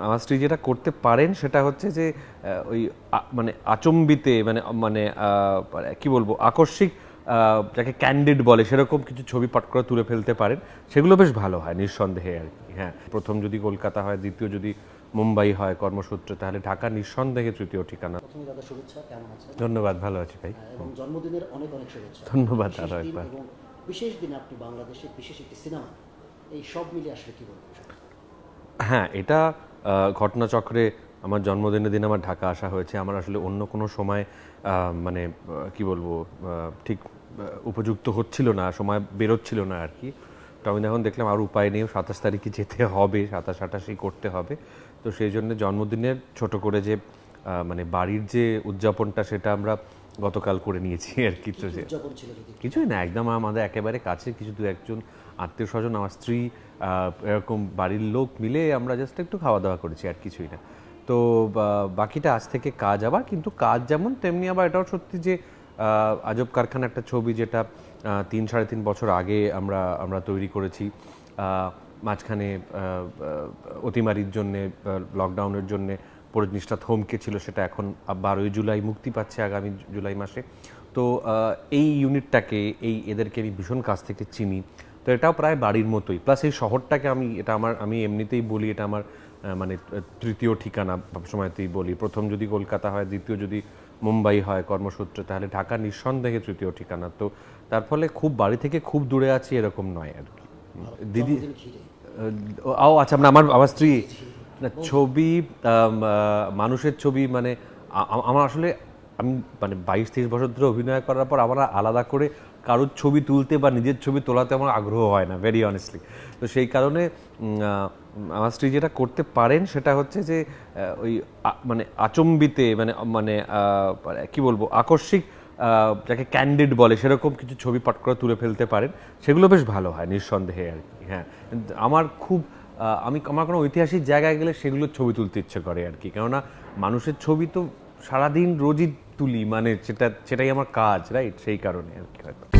আমার স্ত্রী যেটা করতে পারেন সেটা হচ্ছে যে ওই মানে আচম্বিতে মানে মানে আহ, কি বলব আকস্মিক যাকে ক্যান্ডিড বলে সেরকম কিছু ছবি পট করে তুলে ফেলতে পারেন। সেগুলো বেশ ভালো হয় নিঃসন্দেহে আর কি হ্যাঁ। প্রথম যদি কলকাতা হয় দ্বিতীয় যদি মুম্বাই হয় কর্মসূত্রে তাহলে ঢাকা নিঃসন্দেহে তৃতীয় ঠিকানা। ধন্যবাদ ভালো আছি ভাই। জন্মদিনের অনেক অনেক শুভেচ্ছা। ধন্যবাদ আরও একবার। বিশেষ দিনে আপনি বিশেষ একটি সিনেমা। এই সব মিলে আসলে কি বলবেন? হ্যাঁ এটা ঘটনাচক্রে আমার জন্মদিনের দিন আমার ঢাকা আসা হয়েছে। আমার আসলে অন্য কোনো সময় মানে কি বলব ঠিক উপযুক্ত হচ্ছিল না, সময় বেরোচ্ছিল না আর কি। তো আমি যখন দেখলাম আর উপায় নেই, সাতাশ তারিখে যেতে হবে, সাতাশ আটাশি করতে হবে। তো সেই জন্য জন্মদিনের ছোট করে যে মানে বাড়ির যে উদযাপনটা সেটা আমরা গতকাল করে নিয়েছি আর কি তো কিছুই না একদম আমাদের একেবারে কাছে কিছু দু একজন আত্মীয় স্বজন আমার স্ত্রী এরকম বাড়ির লোক মিলে আমরা জাস্ট একটু খাওয়া দাওয়া করেছি আর কিছুই না। তো বাকিটা আজ থেকে কাজ আবার কিন্তু কাজ যেমন তেমনি আবার এটাও সত্যি যে আজব কারখানা একটা ছবি যেটা তিন সাড়ে তিন বছর আগে আমরা আমরা তৈরি করেছি। মাঝখানে অতিমারির জন্যে লকডাউনের জন্যে পুরো জিনিসটা থমকে ছিল সেটা এখন বারোই জুলাই মুক্তি পাচ্ছে আগামী জুলাই মাসে। তো এই ইউনিটটাকে এই এদেরকে আমি ভীষণ কাছ থেকে চিনি। তো এটাও প্রায় বাড়ির মতোই। প্লাস এই শহরটাকে আমি এটা আমার আমি এমনিতেই বলি এটা আমার মানে তৃতীয় ঠিকানা সময়তেই বলি। প্রথম যদি কলকাতা হয় দ্বিতীয় যদি মুম্বাই হয় কর্মসূত্রে তাহলে ঢাকা নিঃসন্দেহে তৃতীয় ঠিকানা। তো তার ফলে খুব বাড়ি থেকে খুব দূরে আছি এরকম নয় আর কি। দিদি ও আচ্ছা মানে আমার আমার স্ত্রী ছবি মানুষের ছবি মানে আমার আসলে, আমি মানে বাইশ তেইশ বছর ধরে অভিনয় করার পর আমার আলাদা করে কারোর ছবি তুলতে বা নিজের ছবি তোলাতে আমার আগ্রহ হয় না ভেরি অনেস্টলি তো সেই কারণে আমার স্ত্রী যেটা করতে পারেন সেটা হচ্ছে যে ওই মানে আচম্বিতে মানে মানে কি বলব, আকস্মিক যাকে ক্যান্ডিড বলে, সেরকম কিছু ছবি পট করে তুলে ফেলতে পারেন, সেগুলো বেশ ভালো হয়, নিঃসন্দেহে আর কি হ্যাঁ। আমার খুব আমি আমার কোনো ঐতিহাসিক জায়গায় গেলে সেগুলোর ছবি তুলতে ইচ্ছে করে আর কি। কেননা মানুষের ছবি তো সারাদিন রোজই তুলি মানে সেটা, সেটাই আমার কাজ রাইট সেই কারণে আর কি হয়তো।